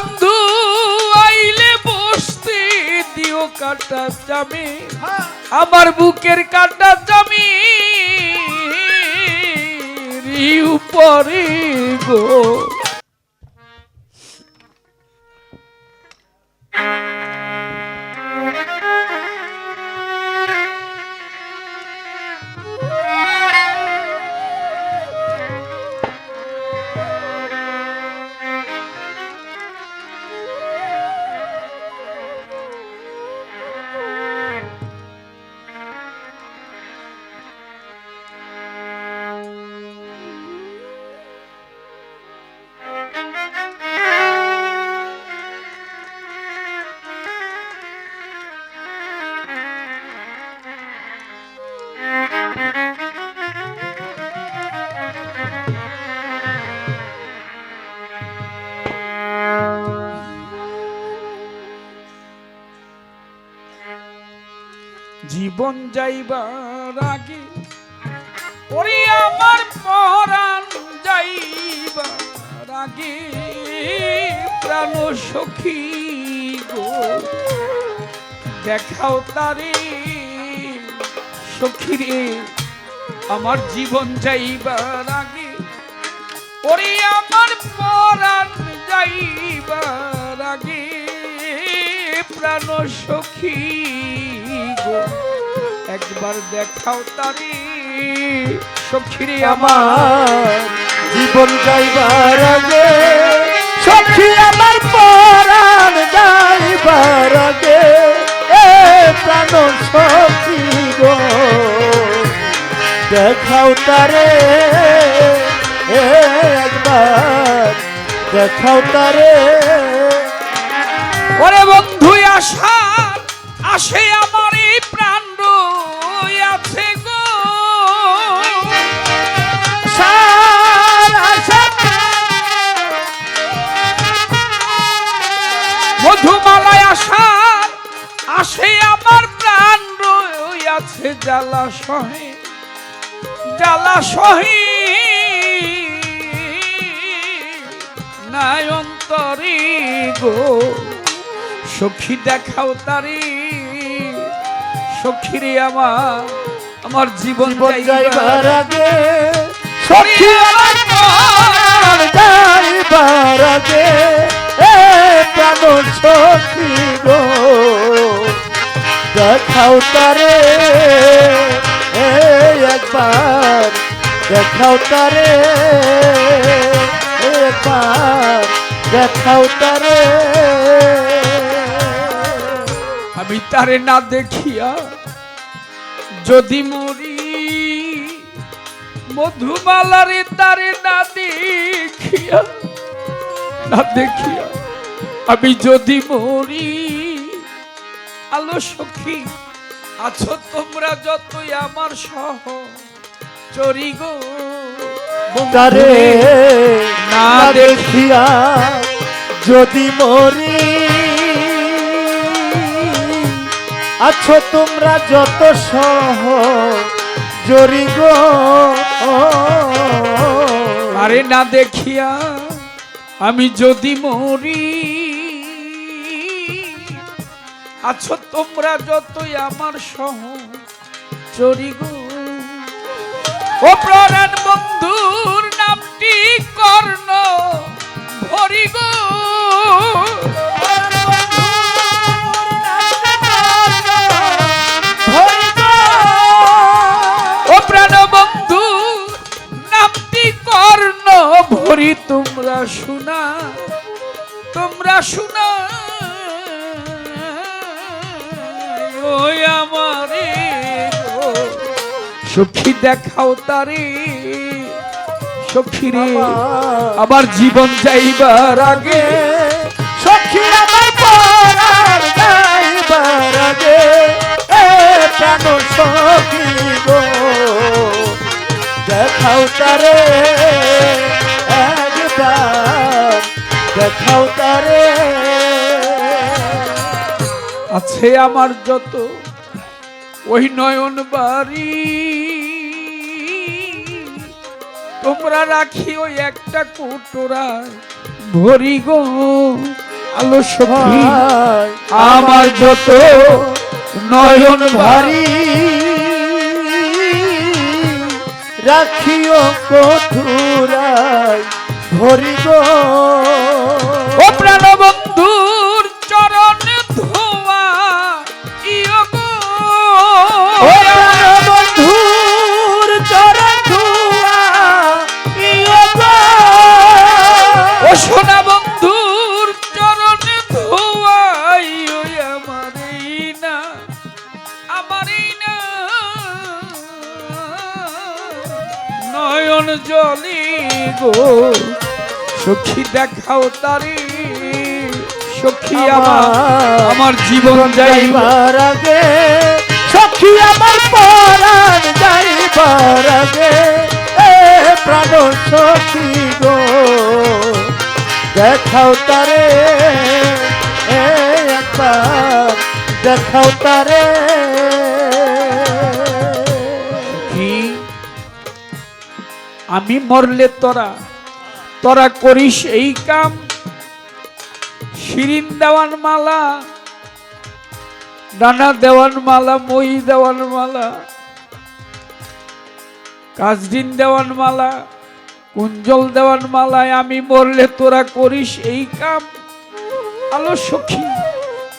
বন্ধু আইলে বসতে দিও কাটা জামে আমার বুকের কাটা জামি উপরে গো। জীবন যাইবার আগে, ওরে আমার পরাণ যাইবার আগে, প্রাণ সখী গো, দেখাও তারে সখী রে, আমার জীবন যাইবার আগে, ওরে আমার পরাণ যাইবার আগে, প্রাণ সখী গো। একবার দেখাও তারে সখীরে আমার জীবন যাইবার আগে। সখী আমার পরাণ যাইবার আগে। এ প্রাণ সখী দেখাও তারে একবার দেখাও তারে। ওরে বন্ধু, আশা আসে আমার মধুমালায় আসার আসে আমার প্রাণ আছে জ্বালা সহে জ্বালা সহি। নায়ন্তরি গো সখী দেখাও তারি সখীরে আমার আমার জীবন যাইবার আগে সখী আমার যাইবার আগে। প্রাণ সখী গো দেখাও তারে একবার, দেখাও তারে একবার, দেখাও তারে। আমি তারে না দেখিয়া যদি মরি, মধুমালারে তারে না দেখিয়া না দেখিয়া আমি যদি মরি আলো সখী আছো তোমরা যতই আমার সহ। চরি গো তারে না না দেখিয়া যদি মরি আছো তোমরা যত সহ। জরি গো। আরে না দেখিয়া আমি যদি মরি, আছো তোমরা যতই আমার সহ, চরি গো। ও প্রাণ বন্ধুর নামটি কর্ণ, ভরি ভরি তোমরা শোনা তোমরা শোনা। ওই আমারে। সখী দেখাও তারে সখী রে আবার জীবন যাইবার আগে সখী আমার পরার যাইবার আগে এ প্রাণ সখী গো? দেখাও তারে। আছে আমার যত ওই নয়ন বাড়ি, তোমরা রাখি ওই একটা কুটোরায়। ভরি গো আলো আমার যত নয়ন ভারী রাখিও কঠুরাই ভরি গো। ও প্রাণ বন্ধুর গো সখী দেখাও তারি সখী আমার আমার জীবন যাইবা যাইবার আগে সখী আমার পরাণ যাইবার আগে। এ প্রাণ সখী গো দেখাও তারে এ একবার দেখাও তারে। আমি মরলে তোরা তোরা করিস এই কাম। শিরিন দেওয়ান মালা, ডানা দেওয়ান মালা, মই দেওয়ান মালা কাজদিন দেওয়ান মালা, কুঞ্জল দেওয়ান মালায় আমি মরলে তোরা করিস এই কাম। আলো সখী,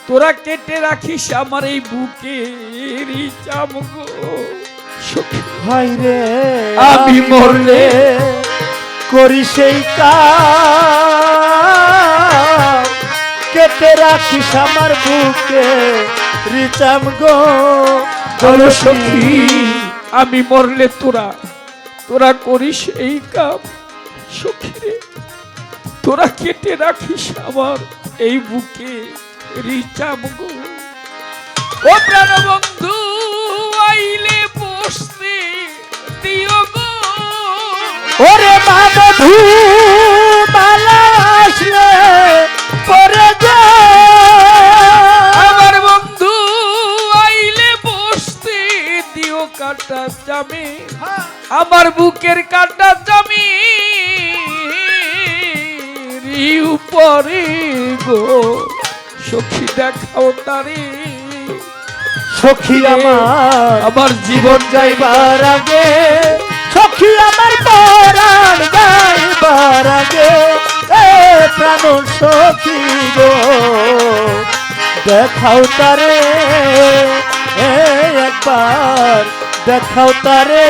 তোরা কেটে রাখিস আমার এই বুকের চামগো। সখী ভাই রে আমি মরলে করি সেই কাজ। কেটে রাখিস আমার বুকে রিচাম গো। সখী আমি মরলে তোরা তোরা করিস এই কাম। সখী রে তোরা কেটে রাখিস আমার এই বুকে রিচাম গো। ও প্রাণ আসলে পরে আমার বন্ধু আইলে বসতে দিও কাটা জামে আমার বুকের কাটা জামি উপরে গো সখী দেখাও তারে। সখী আমার আমার জীবন যাইবার আগে সখী আমার পরাণ যাইবার আগে এ প্রাণ সখী গো, দেখাও তারে, এ একবার দেখাও তারে।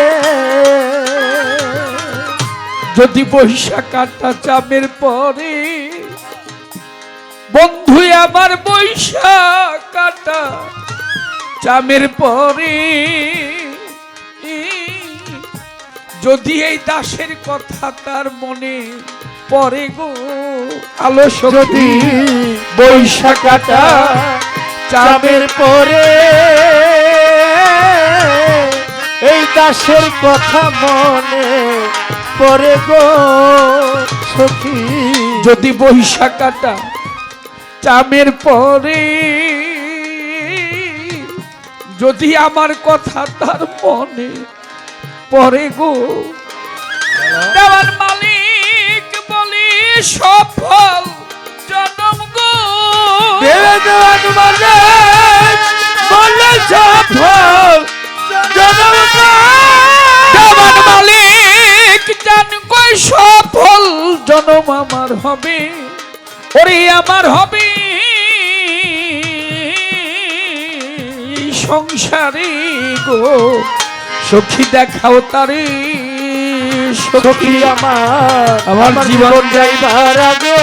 যদি বৈশাখ কাটা চামের পরে বন্ধু আমার বৈশাখ কাটা চামের পরে যদি এই দাসের কথা তার মনে পরে গো আলো যদি যদি বৈশাখ কাটা চামের পরে এই দাসের কথা মনে পরে গো সখী। যদি বৈশাখ কাটা চামের পরে যদি আমার কথা তার মনে পরে গো। দেওয়ার মালিক বলি সফল জনম গো। দেওয়ান মানে বলে সফল জনম দেওয়ার মালিক জান কই সফল জনম আমার হবে। ওরে আমার হবে। সংসারে গো। সখী দেখাও তারে সখী আমার আমার জীবন যাইবার আগে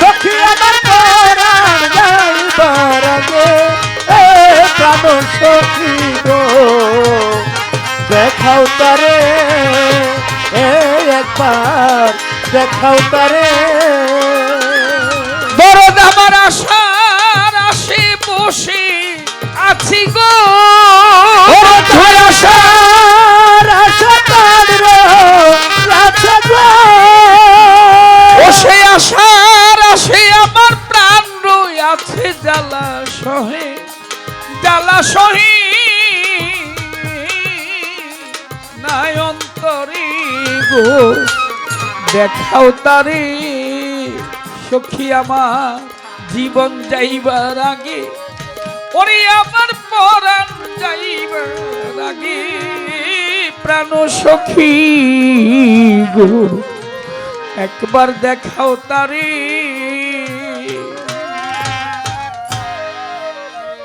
সখী আমার পরাণ যাইবার আগে এ প্রাণ সখী গো দেখাও তারে এ একবার দেখাও তারে। বড় আমার আশার আসে বসে আছি গো। সে আশার আসে আমার প্রাণ আছে জ্বালা জ্বালা সহি। নাই গো, দেখাও তারে, সখী আমার, জীবন যাইবার আগে ওরে আমার পরাণ যাইবার আগে প্রাণ সখী গো। একবার দেখাও তারে